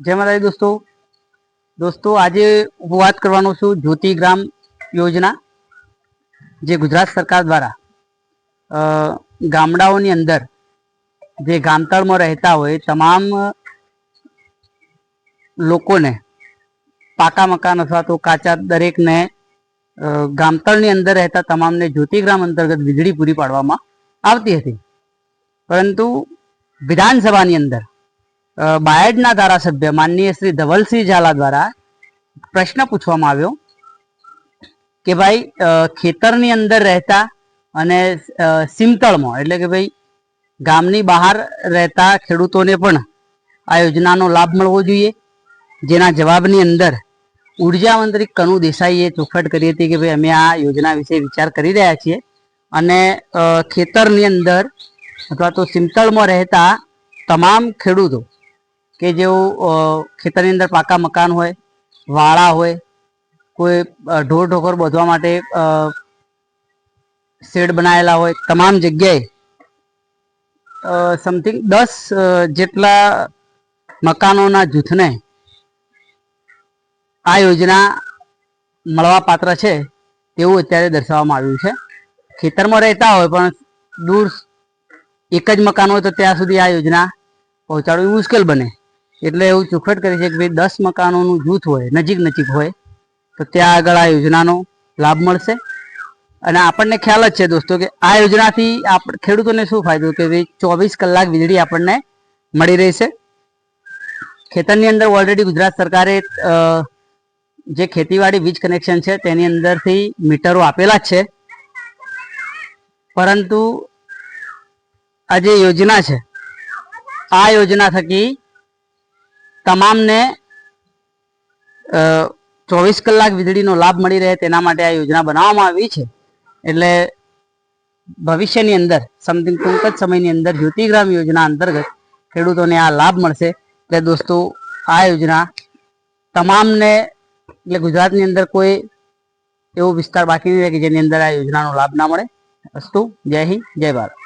જય માતાજી દોસ્તો. દોસ્તો, આજે હું વાત કરવાનો છું જ્યોતિ ગ્રામ યોજના, જે ગુજરાત સરકાર દ્વારા ગામડાઓની અંદર જે ગામતળમાં રહેતા હોય, તમામ લોકોને પાકા મકાન અથવા તો કાચા દરેકને ગામતળની અંદર રહેતા તમામને જ્યોતિગ્રામ અંતર્ગત વીજળી પૂરી પાડવામાં આવતી હતી. પરંતુ વિધાનસભાની અંદર બાયડના ધારાસભ્ય માનનીય શ્રી ધવલસિંહ ઝાલા દ્વારા પ્રશ્ન પૂછવામાં આવ્યો કે ભાઈ ખેતરની અંદર રહેતા અને સિમતળમાં એટલે કે ભાઈ, ગામની બહાર રહેતા ખેડૂતોને પણ આ યોજનાનો લાભ મળવો જોઈએ. જેના જવાબની અંદર ઊર્જા મંત્રી કનુ દેસાઈએ ચોખવટ કરી હતી કે ભાઈ અમે આ યોજના વિશે વિચાર કરી રહ્યા છીએ અને ખેતરની અંદર અથવા તો સિમતળમાં રહેતા તમામ ખેડૂતો કે જેઓ ખેતરની અંદર પાકા મકાન હોય, વાળા હોય, કોઈ ઢોર ઢોકર બાંધવા માટે શેડ બનાવેલા હોય, તમામ જગ્યાએ સમથિંગ દસ જેટલા મકાનોના જૂથને આ યોજના મળવાપાત્ર છે, તેવું અત્યારે દર્શાવવામાં આવ્યું છે. ખેતરમાં રહેતા હોય, પણ દૂર એક જ મકાન હોય, તો ત્યાં સુધી આ યોજના પહોંચાડવી મુશ્કેલ બને. એટલે એવું ચોખવટ કરી છે કે ભાઈ દસ મકાનોનું જૂથ હોય, નજીક નજીક હોય, તો ત્યાં આગળ આ યોજનાનો લાભ મળશે. અને આપણને ખ્યાલ જ છે દોસ્તો કે આ યોજનાથી આપ, ખેડૂતોને શું ફાયદો કે ભાઈ ચોવીસ કલાક વીજળી આપણને મળી રહેશે. ખેતરની અંદર ઓલરેડી ગુજરાત સરકારે જે ખેતીવાડી વીજ કનેક્શન છે તેની અંદરથી મીટરો આપેલા જ છે. પરંતુ આ જે યોજના છે, આ યોજના થકી તમામને ચોવીસ કલાક વીજળીનો લાભ મળી રહે તેના માટે આ યોજના બનાવવામાં આવી છે. એટલે ભવિષ્યની અંદર, સમથિંગ ટૂંક જ સમયની અંદર જ્યોતિગ્રામ યોજના અંતર્ગત ખેડૂતોને આ લાભ મળશે. એટલે દોસ્તો, આ યોજના તમામને, એટલે ગુજરાતની અંદર કોઈ એવો વિસ્તાર બાકી નહીં રહે કે જેની અંદર આ યોજનાનો લાભ ના મળે. અસ્તુ, જય હિન્દ, જય ભારત.